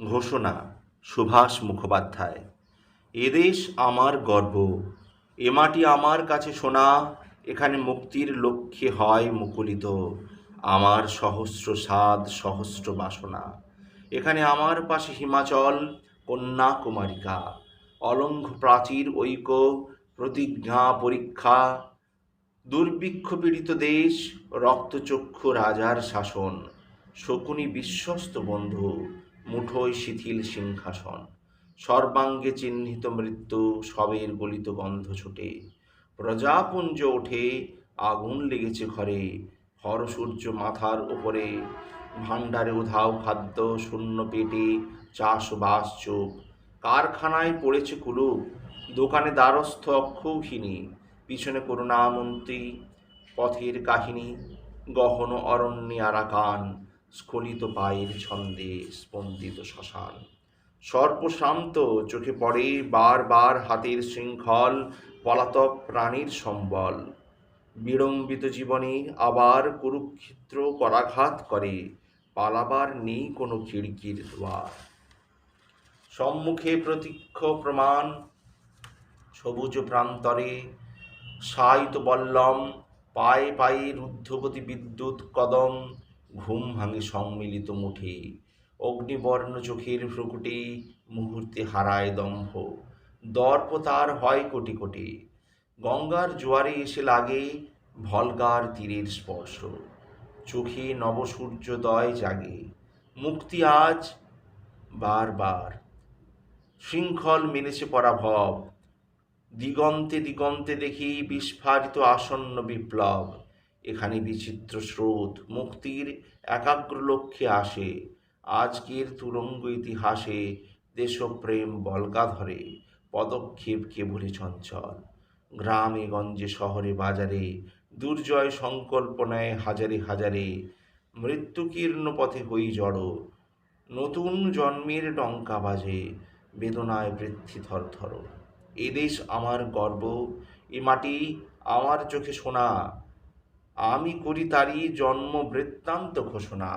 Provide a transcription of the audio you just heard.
ঘোষণা, সুভাষ মুখোপাধ্যায়। এদেশ আমার গর্ব, এ মাটি আমার কাছে শোনা এখানে মুক্তির লক্ষ্যে হয় মুকুলিত, আমার সহস্র সাদ সহস্র বাসনা। এখানে আমার পাশে হিমাচল, কন্যাকুমারিকা, অলঙ্ঘ প্রাচীর ঐক্য, প্রতিজ্ঞা পরীক্ষা, দুর্ভিক্ষ পীড়িত দেশ, রক্তচক্ষু রাজার শাসন, শকুনি বিশ্বস্ত বন্ধু মুঠোয় শিথিল সিংহাসন। সর্বাঙ্গে চিহ্নিত মৃত্যু, সবের গলিত গন্ধ ছোটে। প্রজাপুঞ্জ ওঠে, আগুন লেগেছে ঘরে। হরসূর্য মাথার ওপরে। ভাণ্ডারে উধাও খাদ্য, শূন্য পেটে, চাষবাস চোখ। কারখানায় পড়েছে কুলুপ, দোকানে দ্বারস্থ অক্ষৌহিনী পিছনে করুণামন্ত্রী পথের কাহিনী, গহন অরণ্যে আরাকান। স্খলিত পায়ের ছন্দে স্পন্দিত শ্মশান। সর্পশান্ত চোখে পড়ে বারবার হাতের শৃঙ্খল পলাতক প্রাণীর সম্বল। বিড়ম্বিত জীবনে আবার কুরুক্ষেত্র করাঘাত করে, পালাবার নেই কোনো খিড়কির দ্বার সম্মুখে প্রতীক্ষ প্রমাণ, সবুজ প্রান্তরে সায়িত বল্লম, পায়ে পায়ে রুদ্ধগতি বিদ্যুৎ কদম ঘুম ভাঙে সম্মিলিত মুঠে। অগ্নিবর্ণ চোখের ভ্রুকুটে মুহূর্তে হারায় দম্ভ। দর্প তার হয় কোটি কোটি। গঙ্গার জোয়ারে এসে লাগে ভলগার তীরের স্পর্শ। চোখে নবসূর্যোদয় জাগে। মুক্তি আজ বারবার। শৃঙ্খল মেনেছে পরাভব। দিগন্তে দিগন্তে দেখি বিস্ফারিত আসন্ন বিপ্লব। এখানে বিচিত্র স্রোত, মুক্তির একাগ্র লক্ষ্যে আসে, আজকের তুরঙ্গ ইতিহাসে দেশপ্রেম বলকা ধরে পদক্ষেপ কেবলই চঞ্চল। গ্রামে, গঞ্জে, শহরে, বাজারে, দুর্জয় সংকল্প নেয় হাজারে হাজারে, মৃত্যুকীর্ণ পথে হই জড়ো, নতুন জন্মের ডঙ্কা বাজে, বেদনায় বৃদ্ধি থরথর। এদেশ আমার গর্ব, এ মাটি আমার চোখে শোনা আমি করি তারই জন্ম বৃত্তান্ত ঘোষণা।